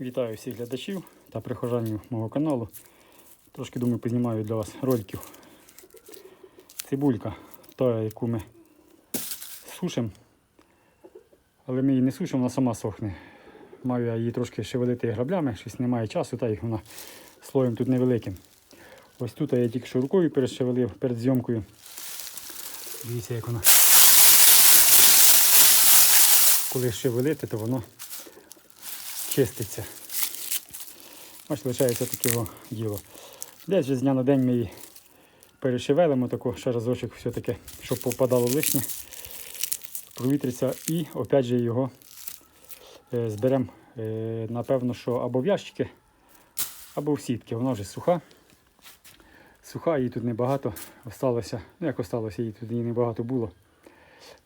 Вітаю всіх глядачів та прихожанів мого каналу. Трошки думаю, познімаю для вас роликів. Цибулька, та, яку ми сушимо. Але ми її не сушимо, вона сама сохне. Маю я її трошки шевелити граблями, щось немає часу, та їх вона слоєм тут невеликим. Ось тут я тільки що рукою перешевелив перед зйомкою. Дивіться, як вона. Коли шевелити, то воно чиститься. Ось лишається таке діло. Десь вже з дня на день ми її перешевелимо тако ще разочок все-таки, щоб попадало лишнє, провітриться і опять же його е, зберемо, е, напевно, що або в ящики, або в сітки. Вона вже суха. Суха, її тут небагато осталося. Ну як осталося, її тут її небагато було.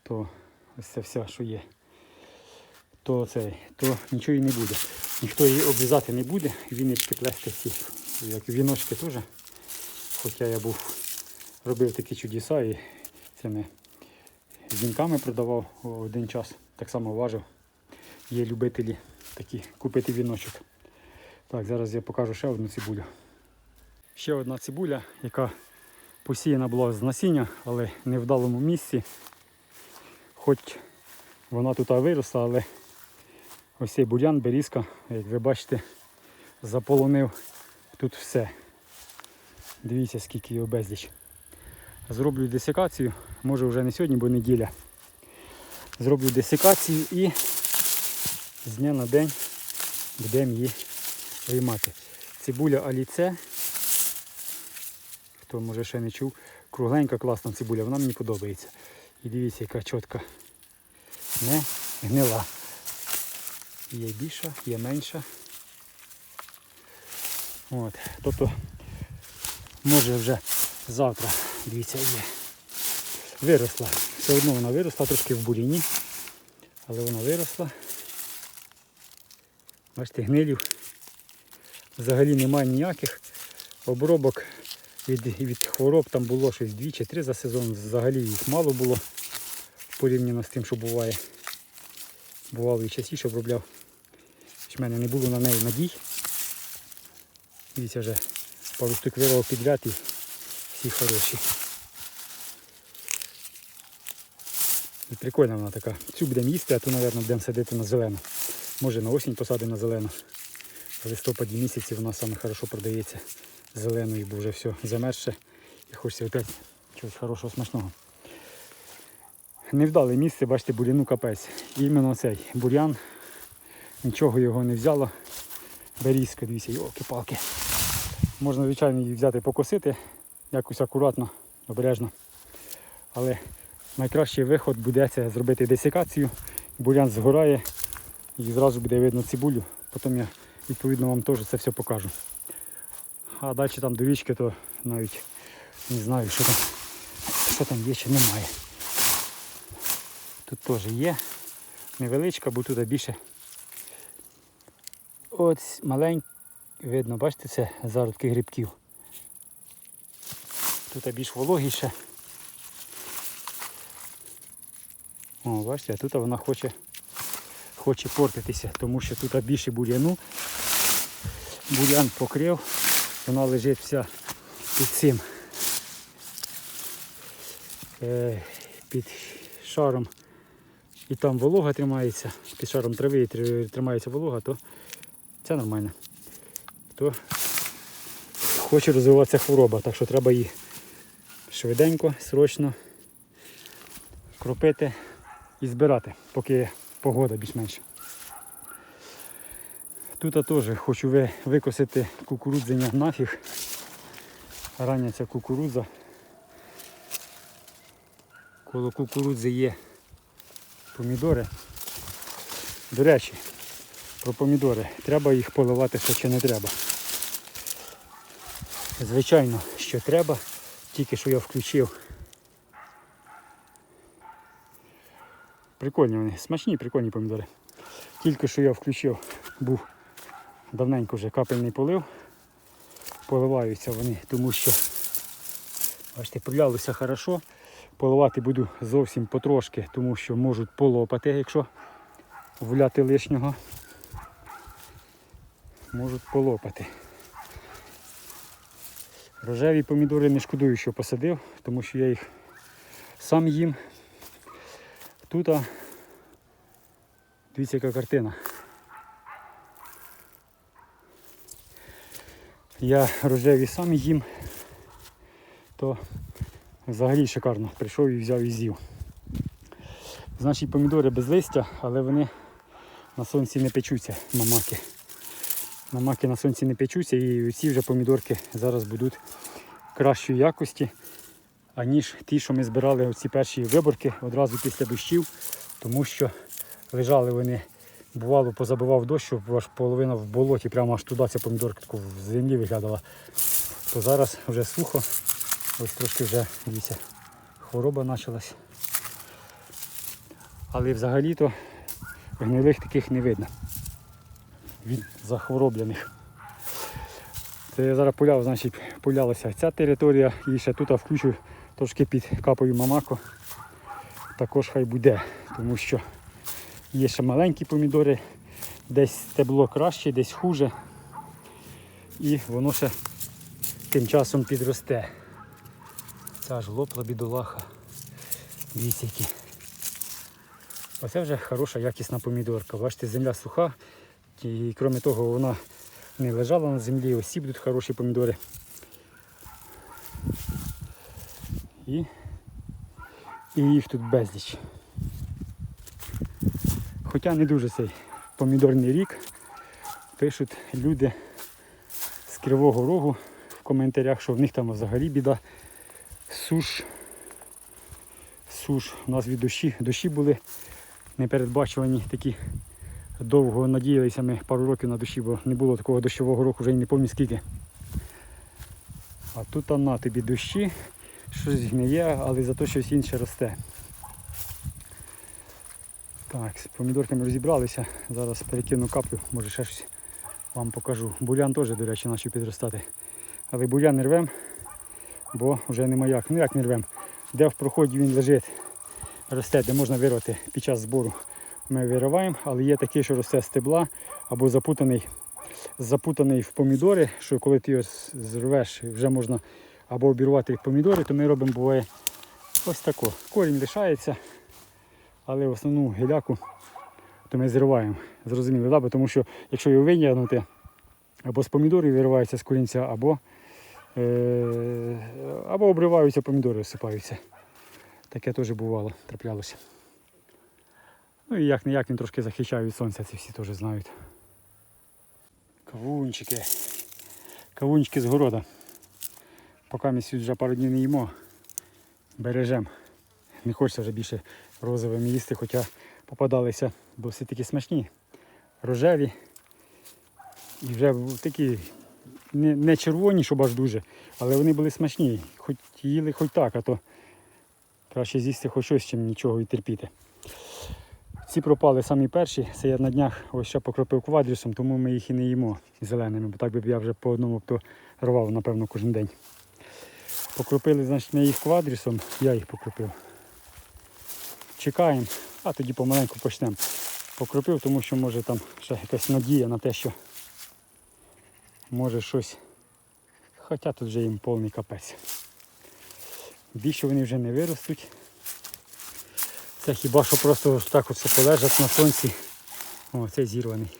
То ось це все, що є то цей, то нічого і не буде. Ніхто її обрізати не буде, він не приплести ці як віночки теж. Хоча я був робив такі чудеса і цими вінками продавав один час, так само важив. Є любителі такі купити віночок. Так, зараз я покажу ще одну цибулю. Ще одна цибуля, яка посіяна була з насіння, але не в вдалому місці. Хоч вона тут виросла, але Ось цей бурян, берізка, як ви бачите, заполонив тут все. Дивіться, скільки його безліч. Зроблю десикацію, може вже не сьогодні, бо неділя. Зроблю десикацію і з дня на день будемо її виймати. Цибуля аліце. Хто може ще не чув, кругленька класна цибуля, вона мені подобається. І дивіться, яка чітка не гнила. Є більша, є менша. От. Тобто може вже завтра, дивіться, є. Виросла. Все одно вона виросла трошки в буріні, але вона виросла. Бачите, гнилів. Взагалі немає ніяких обробок від, від хвороб там було щось дві чи три за сезон. Взагалі їх мало було порівняно з тим, що буває. Бувало і частіше обробляв. В мене не було на неї надій. Дивіться вже пару штук вирвав всі хороші. І прикольна вона така. Цю будемо їсти, а ту, мабуть, будемо садити на зелену. Може на осінь посадимо на зелену. В листопаді місяці вона саме хорошо продається зеленою, бо вже все замерзше і хочеться опять чогось хорошого, смачного. Невдале місце, бачите, буряну капець. Іменно цей бурян Нічого його не взяло. Берізка, дивіться, йолки-палки. Можна, звичайно, її взяти покосити, якось акуратно, обережно. Але найкращий виход буде це зробити десикацію. Бурян згорає і зразу буде видно цибулю. Потім я відповідно вам теж це все покажу. А далі там до річки, то навіть не знаю, що там, що там є чи немає. Тут теж є невеличка, бо тут більше Ось маленький, видно, бачите, це зародки грибків. Тут більш вологіше. О, бачите, а тут вона хоче хоче портитися, тому що тут більше бур'яну. Бур'ян покрив, вона лежить вся під цим. Е, під шаром і там волога тримається, під шаром трави тримається волога, то це нормально. То хоче розвиватися хвороба, так що треба її швиденько, срочно кропити і збирати, поки погода більш-менш. Тут я теж хочу викосити кукурудзення нафіг. Рання ця кукурудза. Коло кукурудзи є помідори. До речі, про помідори. Треба їх поливати, що чи не треба. Звичайно, що треба, тільки що я включив. Прикольні вони, смачні, прикольні помідори. Тільки що я включив, був давненько вже капельний полив. Поливаються вони, тому що бачите, полялося хорошо. Поливати буду зовсім потрошки, тому що можуть полопати, якщо вляти лишнього. Можуть полопати. Рожеві помідори не шкодую, що посадив, тому що я їх сам їм. Тут, а, дивіться, яка картина. Я рожеві сам їм, то взагалі шикарно. Прийшов і взяв і з'їв. Значить, помідори без листя, але вони на сонці не печуться, мамаки. Мамаки на сонці не печуться і ці вже помідорки зараз будуть кращої якості, аніж ті, що ми збирали оці перші виборки одразу після дощів, тому що лежали вони, бувало, позабивав дощ, аж половина в болоті, прямо аж туди ця помідорка таку в землі виглядала. То зараз вже сухо, ось трошки вже дивіться, хвороба почалась. Але взагалі-то гнилих таких не видно. Від захвороблених. Це я зараз пуляв, значить, пулялася ця територія і ще тут включу трошки під капою мамако. Також хай буде, тому що є ще маленькі помідори, десь стебло краще, десь хуже. І воно ще тим часом підросте. Ця ж лопла бідолаха. Дивіться які. Оце вже хороша якісна помідорка. Бачите, земля суха. І крім того, вона не лежала на землі. Ось ці будуть хороші помідори. І, і їх тут безліч. Хоча не дуже цей помідорний рік. Пишуть люди з Кривого Рогу в коментарях, що в них там взагалі біда. Суш. Суш. У нас від дощі, дощі були непередбачувані такі. Довго надіялися ми пару років на дощі, бо не було такого дощового року, вже й не пам'ятаю скільки. А тут на тобі дощі, щось гниє, але зато щось інше росте. Так, з помідорками розібралися. Зараз перекину каплю, може ще щось вам покажу. Булян теж, до речі, почав підростати. Але булян не рвем, бо вже нема як. Ну як не рвем. Де в проході він лежить, росте, де можна вирвати під час збору. Ми вириваємо, але є такий, що росте стебла або запутаний, запутаний в помідори, що коли ти його зрвеш, вже можна або обірвати помідори, то ми робимо буває ось тако. Корінь лишається, але в основну гіляку то ми зриваємо. Зрозуміло, да? Тому що якщо його витягнути, або з помідорів виривається з корінця, або, е- або обриваються помідори, осипаються. Таке теж бувало, траплялося. Ну і як не як він трошки захищає від сонця, це всі теж знають. Кавунчики. Кавунчики з города. Поки ми сьогодні вже пару днів не їмо, бережемо. Не хочеться вже більше розовими їсти, хоча попадалися досить такі смачні, рожеві. І вже такі не, не червоні, щоб аж дуже, але вони були смачні. Хоч їли хоч так, а то краще з'їсти хоч щось, чим нічого і терпіти. Ці пропали самі перші. Це я на днях ось ще покропив квадрісом, тому ми їх і не їмо зеленими, бо так би я вже по одному то рвав, напевно, кожен день. Покропили, значить, ми їх квадрісом, я їх покропив. Чекаємо, а тоді помаленьку почнемо. Покропив, тому що може там ще якась надія на те, що може щось. Хоча тут вже їм повний капець. Більше вони вже не виростуть. Це хіба що просто так от полежать на сонці. О, цей зірваний,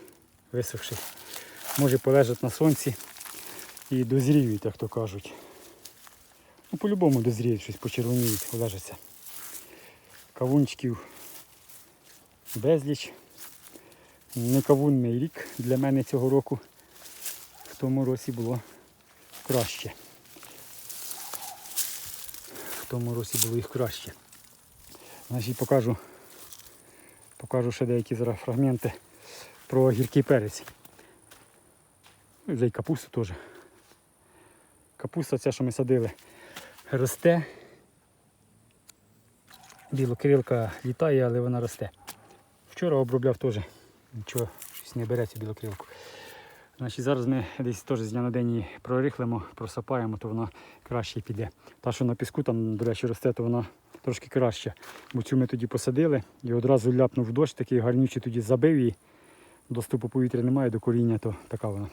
висохший. Може полежать на сонці і дозріють, як то кажуть. Ну, по-любому дозріють щось, почервоніють, лежаться. Кавунчиків безліч. Не кавунний рік для мене цього року. В тому році було краще. В тому році було їх краще. Значить покажу, покажу ще деякі зараз фрагменти про гіркий перець. Ну, і й капусту теж. Капуста ця, що ми садили, росте. Білокрилка літає, але вона росте. Вчора обробляв теж. Нічого, щось не береться білокрилку. Значить, зараз ми десь теж з дня на день її прорихлимо, просапаємо, то вона краще піде. Та, що на піску там, до речі, росте, то вона трошки краще. Бо цю ми тоді посадили і одразу ляпнув дощ, такий гарнючий тоді забив її. доступу повітря немає до коріння, то така вона.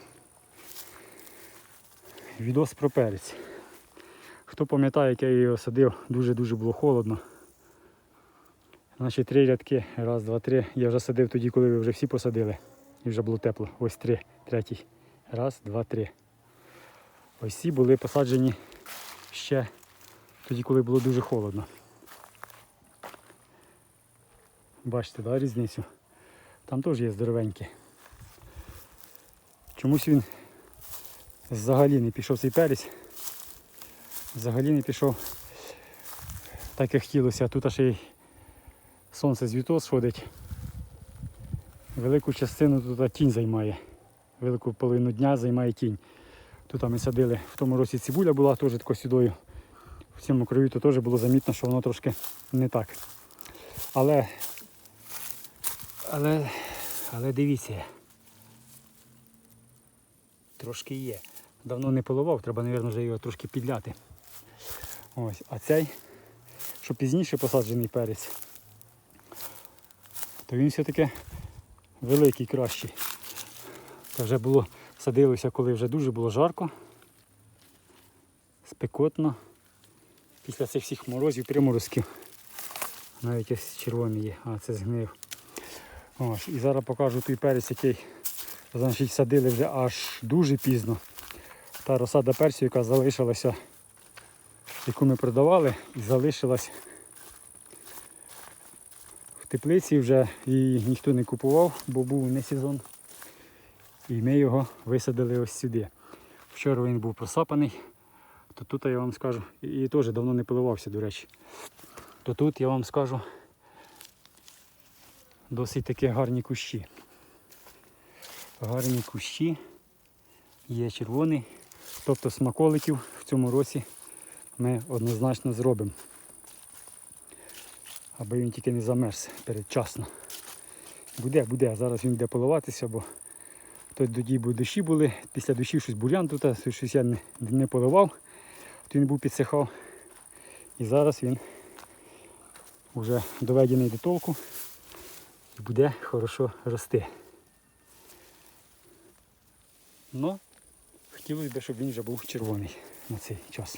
Відос про перець. Хто пам'ятає, як я його садив, дуже-дуже було холодно. Значить, три рядки. Раз, два, три. Я вже садив тоді, коли ви вже всі посадили. І вже було тепло. Ось три. Третій. Раз, два, три. Ось ці були посаджені ще тоді, коли було дуже холодно. Бачите, да, різницю? Там теж є здоровенькі. Чомусь він взагалі не пішов цей перець. Взагалі не пішов так, як хотілося. Тут аж і сонце звітło сходить. Велику частину тут тінь займає. Велику половину дня займає тінь. Тут ми садили в тому році цибуля була теж тако сюдою. В цьому краю то теж було замітно, що воно трошки не так. Але, але, але дивіться. Трошки є. Давно не поливав, треба, мабуть, вже його трошки підляти. Ось, а цей, що пізніше посаджений перець, то він все-таки великий кращий. Це вже було, садилося, коли вже дуже було жарко, спекотно. Після цих всіх морозів, приморозків. Навіть ось червоний є, а це згнив. Ось, і зараз покажу той перець, який значить, садили вже аж дуже пізно. Та розсада перцю, яка залишилася, яку ми продавали, і залишилась в теплиці вже її ніхто не купував, бо був не сезон. І ми його висадили ось сюди. Вчора він був просапаний, то тут я вам скажу, і, теж давно не поливався, до речі. То тут я вам скажу досить такі гарні кущі. Гарні кущі, є червоний. Тобто смаколиків в цьому році ми однозначно зробимо. Аби він тільки не замерз передчасно. Буде, буде. Зараз він буде поливатися, бо тоді бо дощі були. Після дощів щось бурян тут, щось я не, не поливав, то він був підсихав. І зараз він вже доведений до толку і буде хорошо рости. Ну, хотілося б, щоб він вже був червоний на цей час.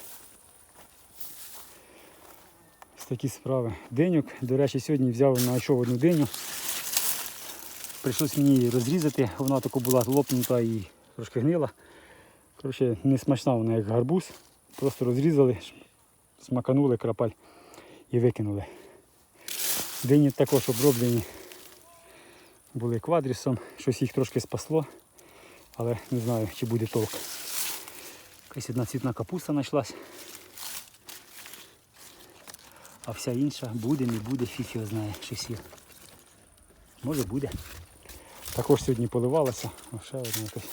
Ось такі справи. Денюк, до речі, сьогодні взяв, знайшов одну диню. Прийшлось мені її розрізати, вона така була лопнута і трошки гнила. Коротше, не смачна вона як гарбуз. Просто розрізали, смаканули крапаль і викинули. Дині також оброблені були квадрісом, щось їх трошки спасло, але не знаю, чи буде толк. Якась одна цвітна капуста знайшлась. А вся інша буде, не буде, фіг його знає, щось є. Може буде. Також сьогодні поливалася, ще одна якась.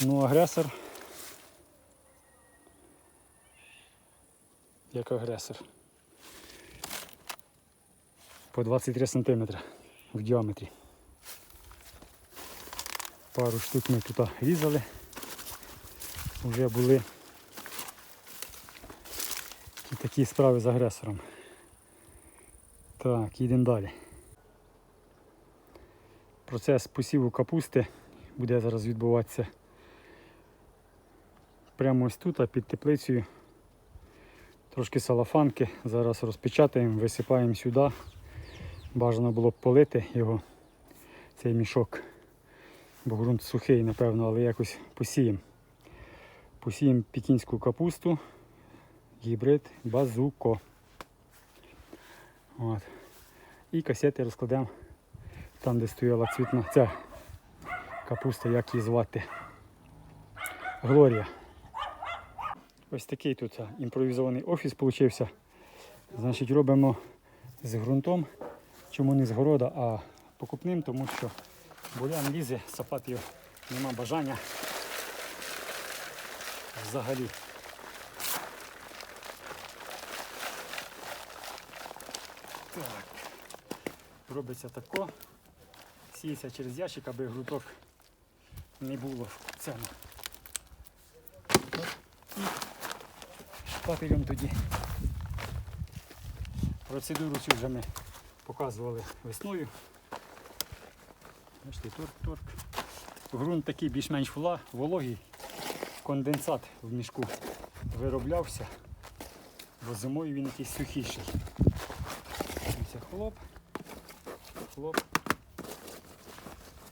Ну, агресор. Як агресор. По 23 см в діаметрі. Пару штук ми тут різали. Вже були і такі справи з агресором. Так, їдемо далі. Процес посіву капусти буде зараз відбуватися прямо ось тут, а під теплицею. Трошки салафанки. Зараз розпечатаємо, висипаємо сюди. Бажано було б полити його, цей мішок. Бо ґрунт сухий, напевно, але якось посіємо. Посіємо пекінську капусту, гібрид базуко. От. І касети розкладемо там, де стояла цвітна ця капуста, як її звати. Глорія. Ось такий тут імпровізований офіс вийшов. Значить, робимо з ґрунтом. Чому не з города, а покупним, тому що бурян лізе, сапати нема бажання взагалі. Так. Робиться тако. Сіється через ящик, аби грудок не було в цьому. І шпателем тоді. Процедуру цю вже ми показували весною. Бачите, торк, торк. Грунт такий більш-менш вологий. Конденсат в мішку вироблявся, бо зимою він якийсь сухіший. Дивіться, хлоп, хлоп.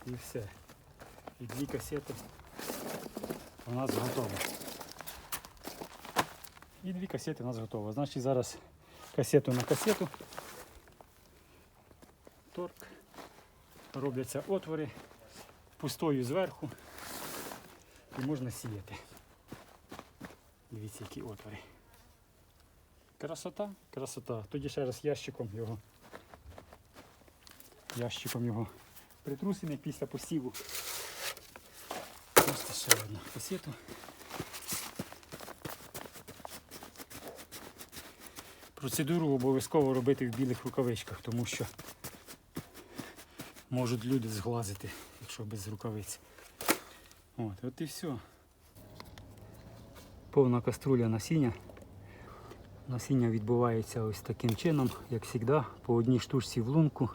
І все. І дві касети у нас готові. І дві касети у нас готові. Значить зараз касету на касету. Торк. Робляться отвори пустою зверху і можна сіяти. Дивіться, які отвори. Красота, красота. Тоді ще раз ящиком його. Ящиком його притрусимо після посіву. Просто ще одну касету. Процедуру обов'язково робити в білих рукавичках, тому що можуть люди зглазити, якщо без рукавиць. От, от і все. Повна каструля насіння. Насіння відбувається ось таким чином, як завжди, по одній штучці в лунку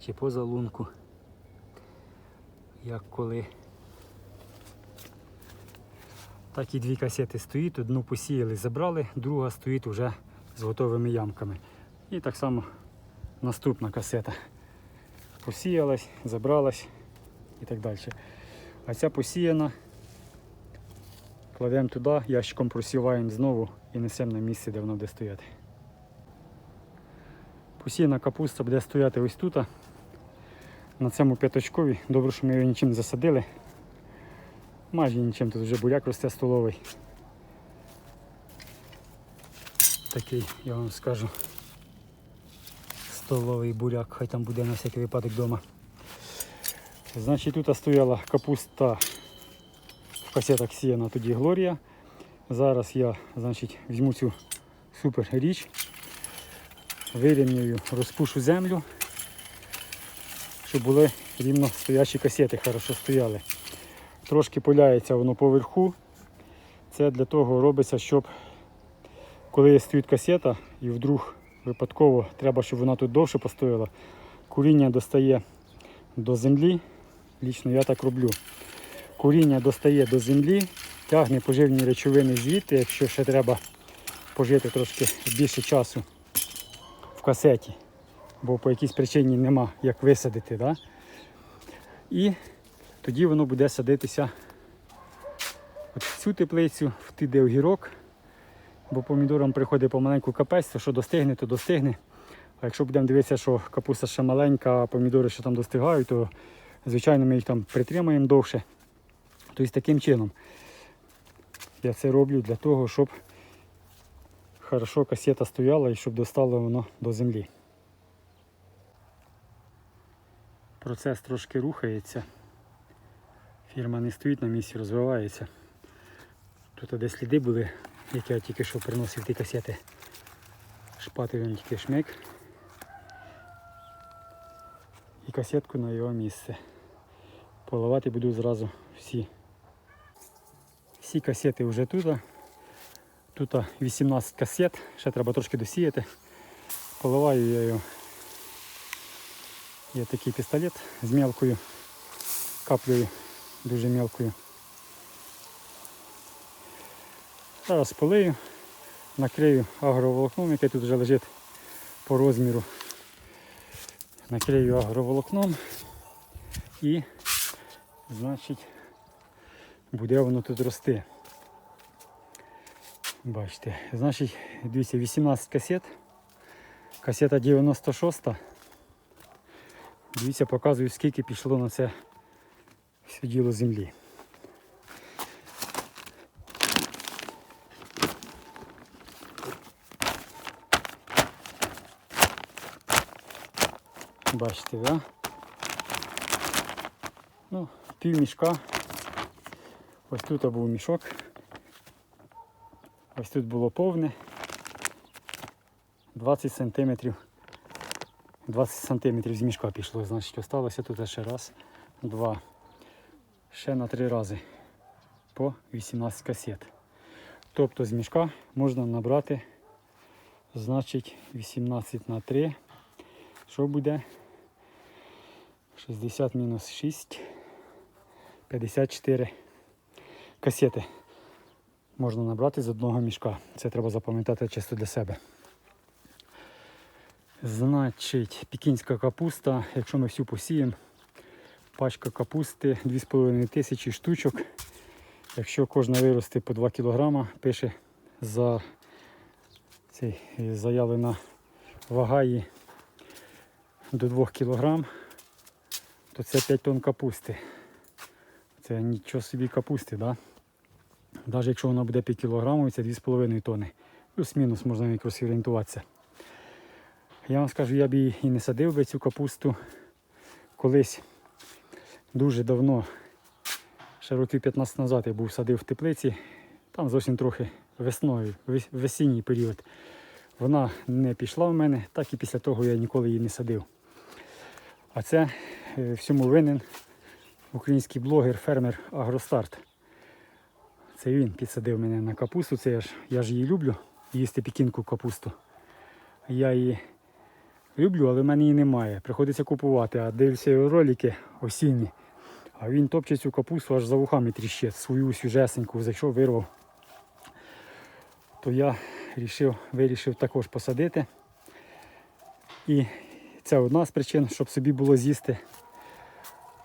чи поза лунку. Як коли. Так і дві касети стоїть, одну посіяли, забрали, друга стоїть вже з готовими ямками. І так само наступна касета. Посіялась, забралась і так далі. А ця посіяна. Кладемо туди, ящиком просіваємо знову і несемо на місце, де вона буде стояти. Посіяна капуста буде стояти ось тут. На цьому п'яточкові. Добре, що ми його нічим не засадили. Майже нічим тут вже буряк росте столовий. Такий, я вам скажу, столовий буряк, хай там буде на всякий випадок вдома. Значить, тут стояла капуста в касетах сіяна тоді Глорія. Зараз я значить, візьму цю супер річ, вирівнюю, розпушу землю, щоб були рівно стоячі касети, хорошо стояли. Трошки пиляється воно поверху. Це для того робиться, щоб коли стоїть касета і вдруг випадково треба, щоб вона тут довше постояла, куріння достає до землі. Лічно я так роблю. Куріння достає до землі, тягне поживні речовини звідти, якщо ще треба пожити трошки більше часу в касеті, бо по якійсь причині нема як висадити. Да? І тоді воно буде садитися от в цю теплицю, в ті, де огірок, бо помідорам приходить помаленьку капець, що достигне, то достигне. А якщо будемо дивитися, що капуста ще маленька, а помідори ще там достигають, то звичайно ми їх там притримаємо довше. Тобто таким чином я це роблю для того, щоб хорошо касета стояла і щоб достало воно до землі. Процес трошки рухається. Фірма не стоїть на місці, розвивається. Тут де сліди були, які я тільки що приносив ті касети. Шпателем тільки шмик. І касетку на його місце. Поливати буду зразу всі. Всі касети вже тут. Тут 18 касет, ще треба трошки досіяти. Поливаю я його. Є такий пістолет з мелкою каплею, дуже мелкою. Зараз полию, накрию агроволокном, яке тут вже лежить по розміру. Накрию агроволокном і значить буде воно тут рости. Бачите, значить, дивіться, 18 касет. Касета 96. Дивіться, показую, скільки пішло на це все діло землі. Бачите, да? Ну, пів мішка. Ось тут був мішок. Ось тут було повне. 20 сантиметрів. 20 сантиметрів з мішка пішло, значить осталося тут ще раз, два. Ще на три рази по 18 касет. Тобто з мішка можна набрати, значить, 18 на 3. Що буде? 60 мінус 6. 54 касети можна набрати з одного мішка. Це треба запам'ятати чисто для себе. Значить, пікінська капуста, якщо ми всю посіємо, пачка капусти 2,5 тисячі штучок. Якщо кожна виросте по 2 кг, пише за цей заявлена вага її до 2 кг, то це 5 тонн капусти. Це нічого собі капусти, да? Навіть якщо вона буде 5 кг, це 2,5 тонни. Плюс-мінус можна якось орієнтуватися. Я вам скажу, я б її і не садив би цю капусту колись дуже давно, ще років 15 назад я був садив в теплиці, там зовсім трохи весною, весінній період. Вона не пішла в мене, так і після того я ніколи її не садив. А це всьому винен український блогер, фермер Агростарт. Це він підсадив мене на капусту. Це я ж, я ж її люблю, їсти пікінку капусту. Я її люблю, але в мене її немає. Приходиться купувати, а дивлюся його ролики осінні. А він топче цю капусту аж за вухами тріщить, свою свіжесеньку, зайшов, вирвав. То я рішив, вирішив також посадити. І це одна з причин, щоб собі було з'їсти.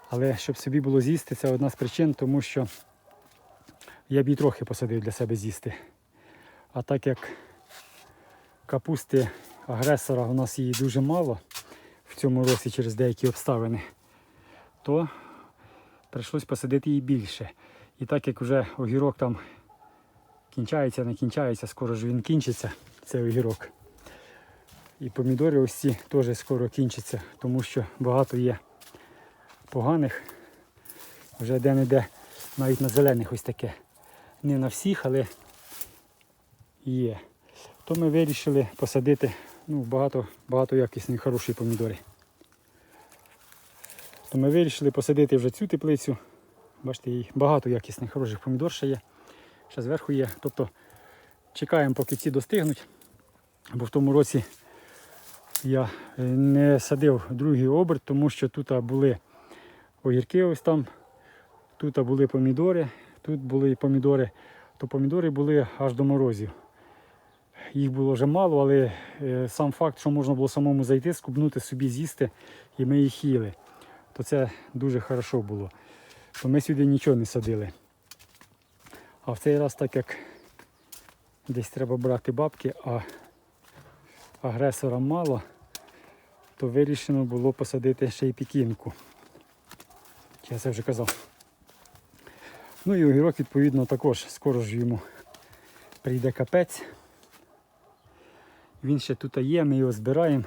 Але щоб собі було з'їсти, це одна з причин, тому що я б її трохи посадив для себе з'їсти. А так як капусти агресора у нас її дуже мало в цьому році через деякі обставини, то прийшлось посадити її більше. І так як вже огірок там кінчається, не кінчається, скоро ж він кінчиться, цей огірок. І помідори ось ці теж скоро кінчаться, тому що багато є поганих. Вже де-не-де, навіть на зелених ось таке. Не на всіх, але є. То ми вирішили посадити ну, багато, багато якісні, хороші помідори. То ми вирішили посадити вже цю теплицю. Бачите, їй багато якісних, хороших помідор ще є. Ще зверху є. Тобто чекаємо, поки ці достигнуть. Бо в тому році я е, не садив другий оберт, тому що тут були огірки ось там, тут були помідори, тут були помідори, то помідори були аж до морозів. Їх було вже мало, але е, сам факт, що можна було самому зайти, скубнути собі, з'їсти, і ми їх їли, то це дуже хорошо було. То ми сюди нічого не садили. А в цей раз, так як десь треба брати бабки, а агресора мало, то вирішено було посадити ще й пікінку. Я це вже казав. Ну і огірок, відповідно, також скоро ж йому прийде капець. Він ще тут є, ми його збираємо,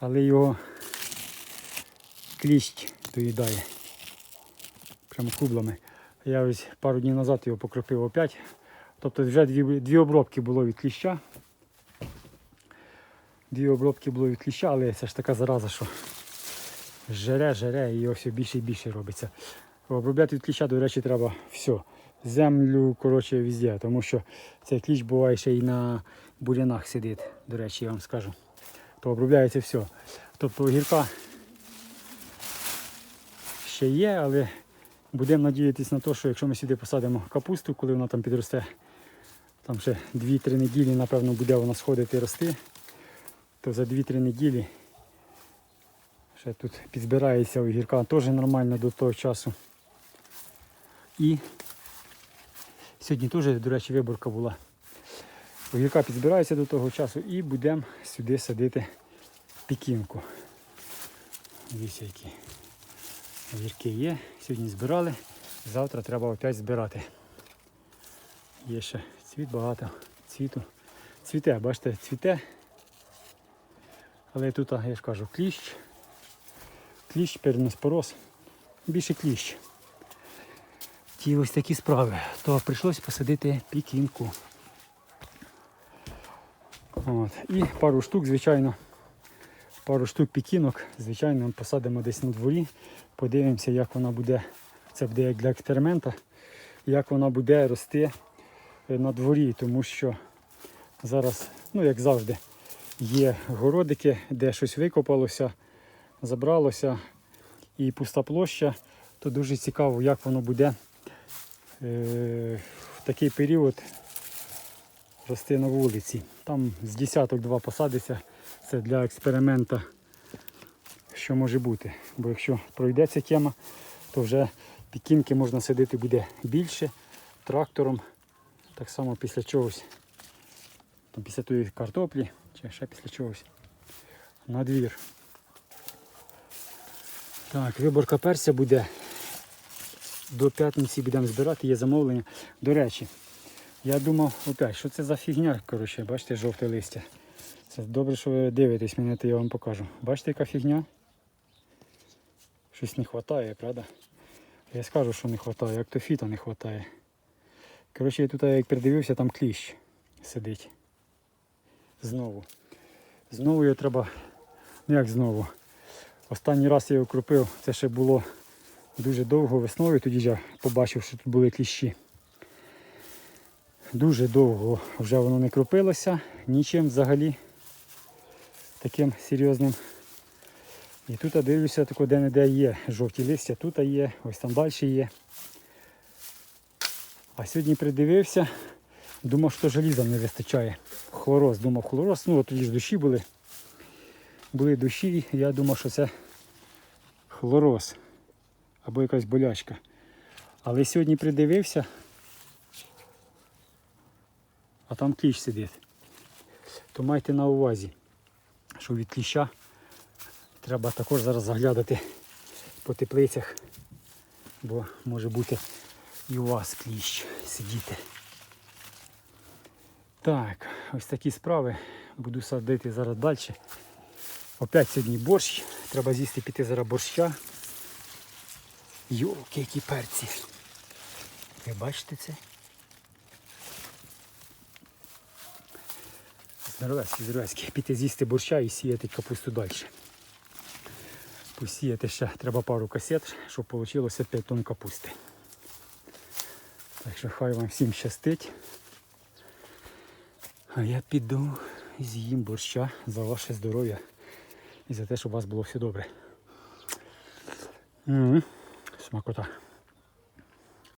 але його кліщ доїдає. Прямо кублами. Я ось пару днів назад його покропив опять. Тобто вже дві, дві обробки було від кліща. Дві обробки було від кліща, але це ж така зараза, що жере, жере і його все більше і більше робиться. Обробляти від кліща, до речі, треба все. Землю, коротше, везде, тому що цей кліщ буває ще і на бурянах сидить, до речі, я вам скажу. То обробляється все. Тобто огірка ще є, але будемо надіятися на те, що якщо ми сюди посадимо капусту, коли вона там підросте, там ще 2-3 неділі, напевно, буде вона сходити і рости, то за 2-3 неділі ще тут підзбирається огірка теж нормально до того часу. І сьогодні теж, до речі, виборка була. Огірка підзбирається до того часу і будемо сюди садити пікінку. Дивіться, які огірки є. Сьогодні збирали, завтра треба опять збирати. Є ще цвіт багато, цвіту. Цвіте, бачите, цвіте. Але тут, я ж кажу, кліщ. Кліщ, переноспороз. Більше кліщ. Ті ось такі справи. То прийшлось посадити пікінку. От. І пару штук, звичайно, пару штук пікінок, звичайно, посадимо десь на дворі. Подивимося, як вона буде. Це буде як для експеримента, як вона буде рости е, на дворі, тому що зараз, ну як завжди, є городики, де щось викопалося, забралося, і пуста площа, то дуже цікаво, як воно буде е, в такий період рости на вулиці. Там з десяток два посадиться. Це для експеримента, що може бути. Бо якщо пройде ця тема, то вже пікінки можна садити буде більше трактором. Так само після чогось, там після тої картоплі, чи ще після чогось. На двір. Так, виборка перця буде. До п'ятниці будемо збирати, є замовлення. До речі, я думав, опять, що це за фігня, коротше, бачите, жовте листя. Це добре, що ви дивитесь мене, то я вам покажу. Бачите, яка фігня? Щось не вистачає, правда? Я скажу, що не вистачає, як то фіта не вистачає. Коротше, я тут як придивився, там кліщ сидить. Знову. Знову його треба. Ну як знову? Останній раз я його кропив, це ще було дуже довго весною, тоді я побачив, що тут були кліщі. Дуже довго вже воно не кропилося, нічим взагалі таким серйозним. І тут я дивлюся, тако де-не-де є жовті листя, тут є, ось там далі є. А сьогодні придивився, думав, що желіза не вистачає. Хлороз, думав, хлороз, ну от тоді ж душі були. Були душі, я думав, що це хлороз або якась болячка. Але сьогодні придивився, а там кліщ сидить. То майте на увазі, що від кліща треба також зараз заглядати по теплицях, бо може бути і у вас кліщ сидіти. Так, ось такі справи. Буду садити зараз далі. Опять сьогодні борщ. Треба з'їсти піти зараз борща. Йолки, які перці. Ви бачите це? Здоровецький, здоровецький. Піти з'їсти борща і сіяти капусту далі. Посіяти ще треба пару касет, щоб вийшло 5 тонн капусти. Так що хай вам всім щастить. А я піду з'їм борща за ваше здоров'я і за те, щоб у вас було все добре. М, Смакота.